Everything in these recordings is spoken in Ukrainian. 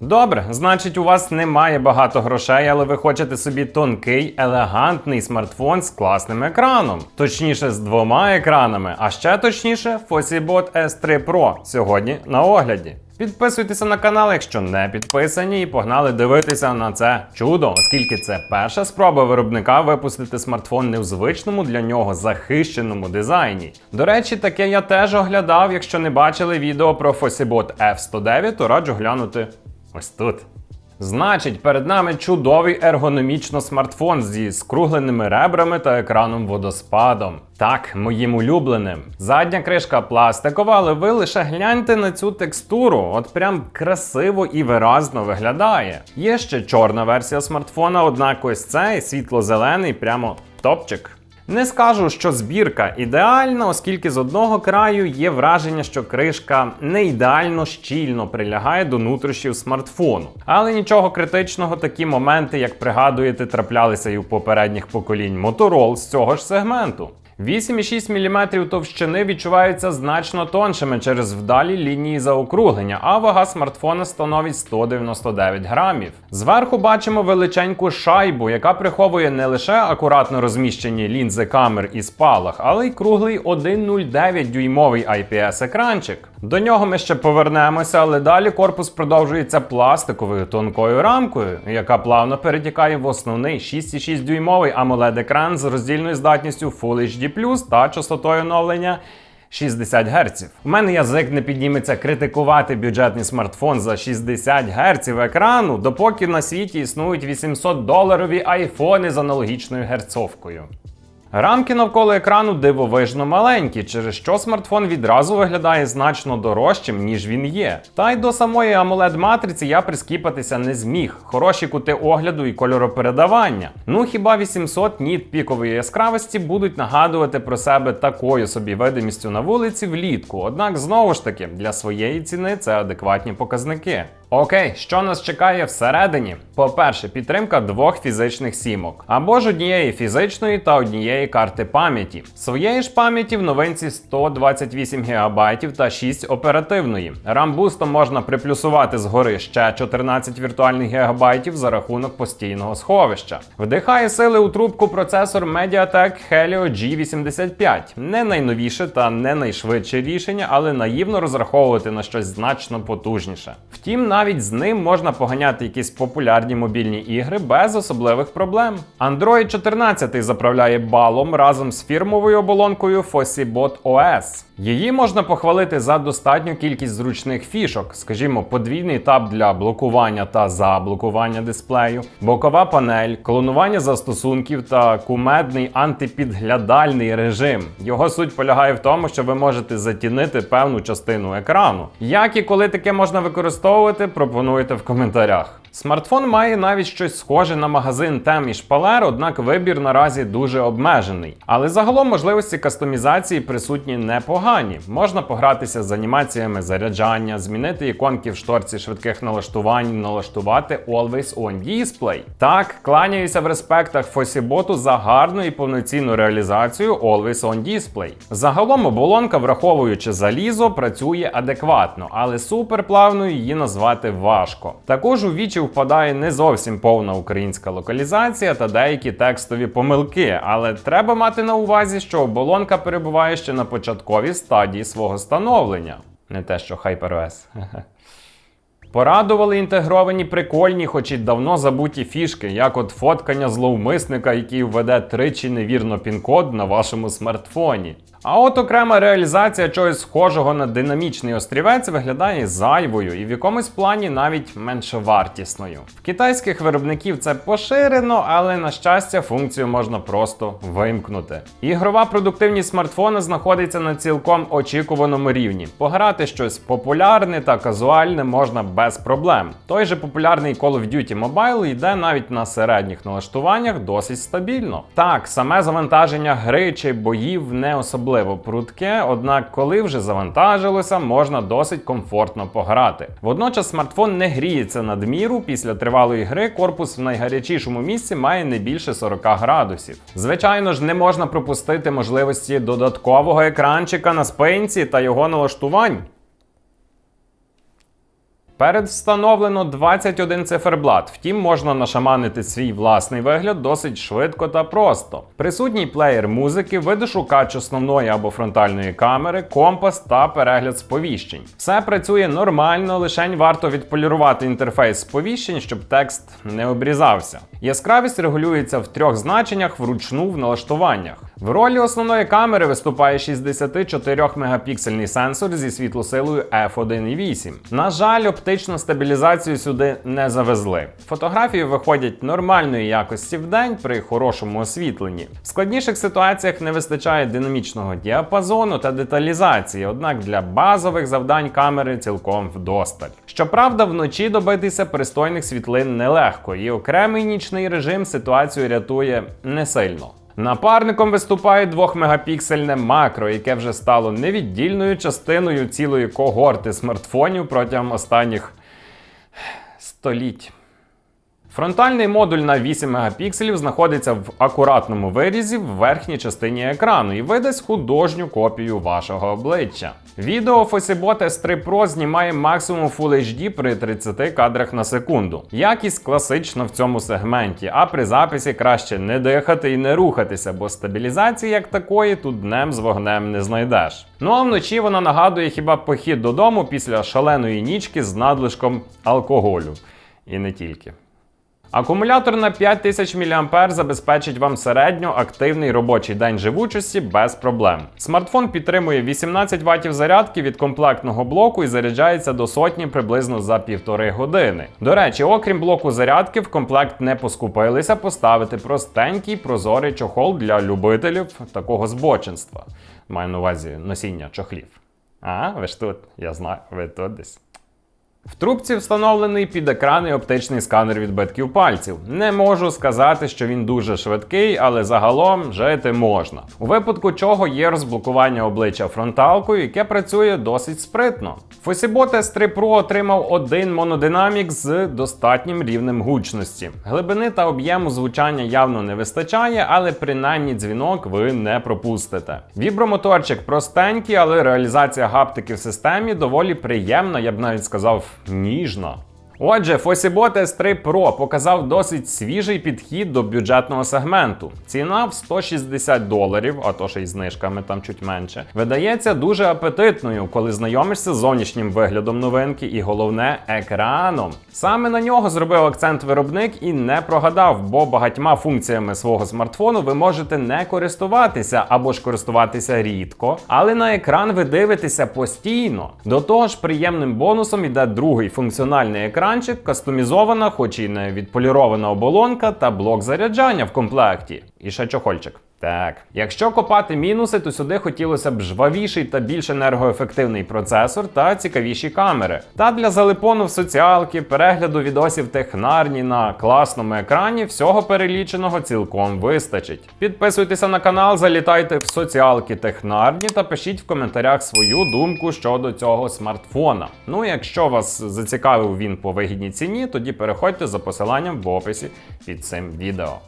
Добре, значить, у вас немає багато грошей, але ви хочете собі тонкий, елегантний смартфон з класним екраном. Точніше, з двома екранами, а ще точніше, Fossibot S3 Pro сьогодні на огляді. Підписуйтеся на канал, якщо не підписані, і погнали дивитися на це чудо, оскільки це перша спроба виробника випустити смартфон не в звичному для нього захищеному дизайні. До речі, таке я теж оглядав. Якщо не бачили відео про Fossibot F109, то раджу глянути ось тут. Значить, перед нами чудовий ергономічно смартфон зі скругленими ребрами та екраном водоспадом. Так, моїм улюбленим. Задня кришка пластикова, але ви лише гляньте на цю текстуру. От прям красиво і виразно виглядає. Є ще чорна версія смартфона, однак ось цей світло-зелений, прямо топчик. Не скажу, що збірка ідеальна, оскільки з одного краю є враження, що кришка не ідеально щільно прилягає до нутрощів смартфону. Але нічого критичного, такі моменти, як пригадуєте, траплялися і у попередніх поколінь Motorola з цього ж сегменту. 8,6 мм товщини відчуваються значно тоншими через вдалі лінії заокруглення, а вага смартфона становить 199 грамів. Зверху бачимо величеньку шайбу, яка приховує не лише акуратно розміщені лінзи камер і спалах, але й круглий 1,09 дюймовий IPS-екранчик. До нього ми ще повернемося, але далі корпус продовжується пластиковою тонкою рамкою, яка плавно перетікає в основний 6,6 дюймовий amoled екран з роздільною здатністю Full HD та частотою оновлення 60 Гц. У мене язик не підніметься критикувати бюджетний смартфон за 60 Гц екрану, допоки на світі існують 800 доларові айфони з аналогічною герцовкою. Рамки навколо екрану дивовижно маленькі, через що смартфон відразу виглядає значно дорожчим, ніж він є. Та й до самої amoled матриці я прискіпатися не зміг. Хороші кути огляду і кольоропередавання. Ну хіба 800 ніт пікової яскравості будуть нагадувати про себе такою собі видимістю на вулиці влітку. Однак знову ж таки для своєї ціни це адекватні показники. Окей, що нас чекає всередині? По-перше, підтримка двох фізичних сімок, або ж однієї фізичної та однієї карти пам'яті. Своєї ж пам'яті в новинці 128 ГБ та 6 оперативної. Рамбустом можна приплюсувати згори ще 14 віртуальних ГБ за рахунок постійного сховища. Вдихає сили у трубку процесор Mediatek Helio G85. Не найновіше та не найшвидше рішення, але наївно розраховувати на щось значно потужніше. Втім, навіть з ним можна поганяти якісь популярні мобільні ігри без особливих проблем. Android 14 заправляє балом разом з фірмовою оболонкою Fossibot OS. Її можна похвалити за достатню кількість зручних фішок, скажімо, подвійний таб для блокування та заблокування дисплею, бокова панель, клонування застосунків та кумедний антипідглядальний режим. Його суть полягає в тому, що ви можете затінити певну частину екрану. Як і коли таке можна використовувати, пропонуйте в коментарях. Смартфон має навіть щось схоже на магазин тем і шпалер, однак вибір наразі дуже обмежений. Але загалом можливості кастомізації присутні непогані. Можна погратися з анімаціями заряджання, змінити іконки в шторці швидких налаштувань, налаштувати Always On Display. Так, кланяюся в респектах Фосіботу за гарну і повноцінну реалізацію Always On Display. Загалом оболонка, враховуючи залізо, працює адекватно, але суперплавною її назвати важко. Також у вічі впадає не зовсім повна українська локалізація та деякі текстові помилки, але треба мати на увазі, що оболонка перебуває ще на початковій стадії свого становлення. Не те, що HyperOS. Порадували інтегровані прикольні, хоч і давно забуті фішки, як от фоткання зловмисника, який введе тричі невірно пін-код на вашому смартфоні. А от окрема реалізація чогось схожого на динамічний острівець виглядає зайвою і в якомусь плані навіть меншовартісною. В китайських виробників це поширено, але на щастя функцію можна просто вимкнути. Ігрова продуктивність смартфона знаходиться на цілком очікуваному рівні. Пограти щось популярне та казуальне можна без проблем. Той же популярний Call of Duty Mobile йде навіть на середніх налаштуваннях досить стабільно. Так, саме завантаження гри чи боїв не особливо прудке, однак, коли вже завантажилося, можна досить комфортно пограти. Водночас смартфон не гріється надміру. Після тривалої гри корпус в найгарячішому місці має не більше 40 градусів. Звичайно ж, не можна пропустити можливості додаткового екранчика на спинці та його налаштувань. Перед встановлено 21 циферблат, втім можна нашаманити свій власний вигляд досить швидко та просто. Присутній плеєр музики, видошукач основної або фронтальної камери, компас та перегляд сповіщень. Все працює нормально, лишень варто відполірувати інтерфейс сповіщень, щоб текст не обрізався. Яскравість регулюється в трьох значеннях вручну в налаштуваннях. В ролі основної камери виступає 64 мегапіксельний сенсор зі світлосилою f1.8. На жаль, оптичну стабілізацію сюди не завезли. Фотографії виходять нормальної якості в день при хорошому освітленні. В складніших ситуаціях не вистачає динамічного діапазону та деталізації, однак для базових завдань камери цілком вдосталь. Щоправда, вночі добитися пристойних світлин нелегко, і окремий нічний режим ситуацію рятує не сильно. Напарником виступає 2-мегапіксельне макро, яке вже стало невіддільною частиною цілої когорти смартфонів протягом останніх століть. Фронтальний модуль на 8 мегапікселів знаходиться в акуратному вирізі в верхній частині екрану і видасть художню копію вашого обличчя. Відео Fosibot S3 Pro знімає максимум Full HD при 30 кадрах на секунду. Якість класична в цьому сегменті, а при записі краще не дихати і не рухатися, бо стабілізації як такої тут днем з вогнем не знайдеш. Ну а вночі вона нагадує хіба похід додому після шаленої нічки з надлишком алкоголю. І не тільки. Акумулятор на 5000 мАh забезпечить вам середньо активний робочий день живучості без проблем. Смартфон підтримує 18 Вт зарядки від комплектного блоку і заряджається до сотні приблизно за півтори години. До речі, окрім блоку зарядки, в комплект не поскупилися поставити простенький прозорий чохол для любителів такого збочинства. Маю на увазі носіння чохлів. А, ви ж тут, я знаю, ви тут десь. В трубці встановлений підекранний оптичний сканер відбитків пальців. Не можу сказати, що він дуже швидкий, але загалом жити можна. У випадку чого є розблокування обличчя фронталкою, яке працює досить спритно. Fosibot S3 Pro отримав один монодинамік з достатнім рівнем гучності. Глибини та об'єму звучання явно не вистачає, але принаймні дзвінок ви не пропустите. Вібромоторчик простенький, але реалізація гаптики в системі доволі приємна, я б навіть сказав, ніжна. Отже, Fosibot S3 Pro показав досить свіжий підхід до бюджетного сегменту. Ціна в 160 доларів, а то ще й знижками там чуть менше, видається дуже апетитною, коли знайомишся з зовнішнім виглядом новинки і головне екраном. Саме на нього зробив акцент виробник і не прогадав, бо багатьма функціями свого смартфону ви можете не користуватися або ж користуватися рідко, але на екран ви дивитеся постійно. До того ж, приємним бонусом іде другий функціональний екранчик, кастомізована, хоч і не відполірована оболонка та блок заряджання в комплекті. І ще чохольчик. Так, якщо копати мінуси, то сюди хотілося б жвавіший та більш енергоефективний процесор та цікавіші камери. Та для залипону в соціалки, перегляду відосів технарні на класному екрані, всього переліченого цілком вистачить. Підписуйтеся на канал, залітайте в соціалки технарні та пишіть в коментарях свою думку щодо цього смартфона. Ну, якщо вас зацікавив він по вигідній ціні, тоді переходьте за посиланням в описі під цим відео.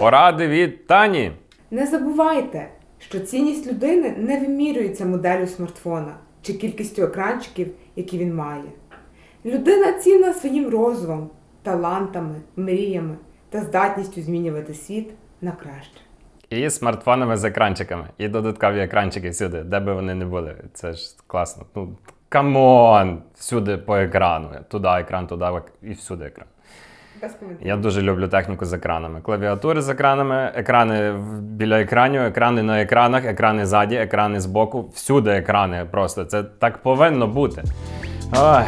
Поради від Тані! Не забувайте, що цінність людини не вимірюється моделлю смартфона чи кількістю екранчиків, які він має. Людина цінна своїм розумом, талантами, мріями та здатністю змінювати світ на краще. І смартфонами з екранчиками, і додаткові екранчики всюди, де би вони не були. Це ж класно. Ну, камон! Всюди по екрану. Туди екран, туди і всюди екран. Я дуже люблю техніку з екранами. Клавіатури з екранами, екрани біля екранів, екрани на екранах, екрани ззаді, екрани збоку. Всюди екрани просто. Це так повинно бути. Ой.